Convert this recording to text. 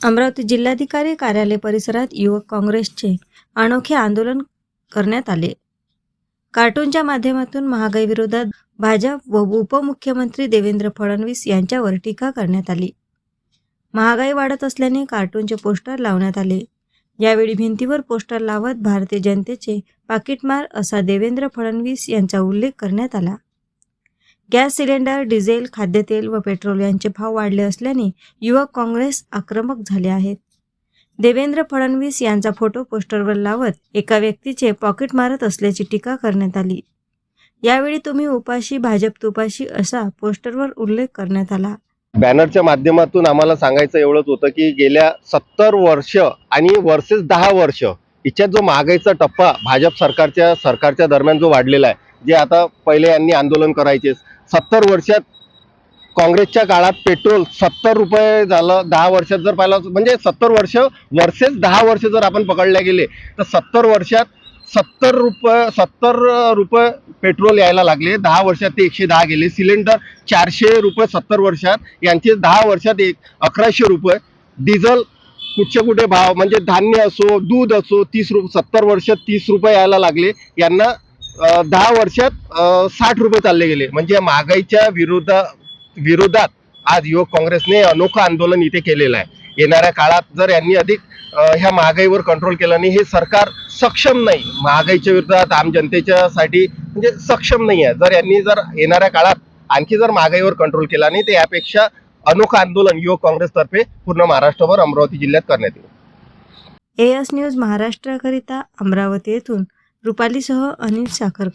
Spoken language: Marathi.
अमरावती जिल्हाधिकारी कार्यालय परिसरात युवक काँग्रेसचे अनोखे आंदोलन करण्यात आले. कार्टूनच्या माध्यमातून महागाई विरोधात भाजप व उपमुख्यमंत्री देवेंद्र फडणवीस यांच्यावर टीका करण्यात आली. महागाई वाढत असल्याने कार्टूनचे पोस्टर लावण्यात आले. यावेळी भिंतीवर पोस्टर लावत भारतीय जनतेचे पाकिटमार असा देवेंद्र फडणवीस यांचा उल्लेख करण्यात आला. गॅस सिलेंडर डिझेल खाद्यतेल व पेट्रोल यांचे भाव वाढले असल्याने युवक काँग्रेस आक्रमक झाले आहेत. देवेंद्र फडणवीस यांचा फोटो पोस्टरवर लावत एका व्यक्तीचे पॉकेट मारत असल्याची टीका करण्यात आली. यावेळी तुम्ही उपाशी भाजप तुपाशी असा पोस्टरवर उल्लेख करण्यात आला. बॅनरच्या माध्यमातून आम्हाला सांगायचं एवढंच होतं की गेल्या सत्तर वर्ष आणि वर्सेस दहा वर्ष हिच्यात जो महागाईचा टप्पा भाजप सरकारच्या सरकारच्या दरम्यान जो वाढलेला आहे जे आता पहिले यांनी आंदोलन करायचे सत्तर वर्षात काँग्रेसच्या काळात पेट्रोल सत्तर रुपये झालं दहा वर्षात जर पाहिलं म्हणजे सत्तर वर्ष वर्सेस दहा वर्ष जर आपण पकडले गेले तर सत्तर वर्षात सत्तर रुपये सत्तर रुपये पेट्रोल यायला लागले दहा वर्षात ते एकशे दहा गेले सिलेंडर चारशे रुपये सत्तर वर्षात यांचे दहा वर्षात एक अकराशे रुपये डिझेल कुठचे कुठे भाव म्हणजे धान्य असो दूध असो तीस रुप सत्तर वर्षात तीस रुपये यायला लागले यांना दहा वर्षात साठ रुपये चालले गेले. म्हणजे महागाईच्या विरोधा विरोधात आज युवक काँग्रेसने अनोखं आंदोलन इथे केलेलं आहे. येणाऱ्या काळात जर यांनी अधिक ह्या महागाईवर कंट्रोल केला नाही हे सरकार सक्षम नाही महागाईच्या विरोधात आम जनतेच्या साठी म्हणजे सक्षम नाही आहे. जर यांनी जर येणाऱ्या काळात आणखी जर महागाईवर कंट्रोल केला नाही तर यापेक्षा अनोखं आंदोलन युवक काँग्रेसतर्फे पूर्ण महाराष्ट्रभर अमरावती जिल्ह्यात करण्यात येईल. एएस न्यूज महाराष्ट्राकरिता अमरावती येथून रुपालीसह अनिल साखर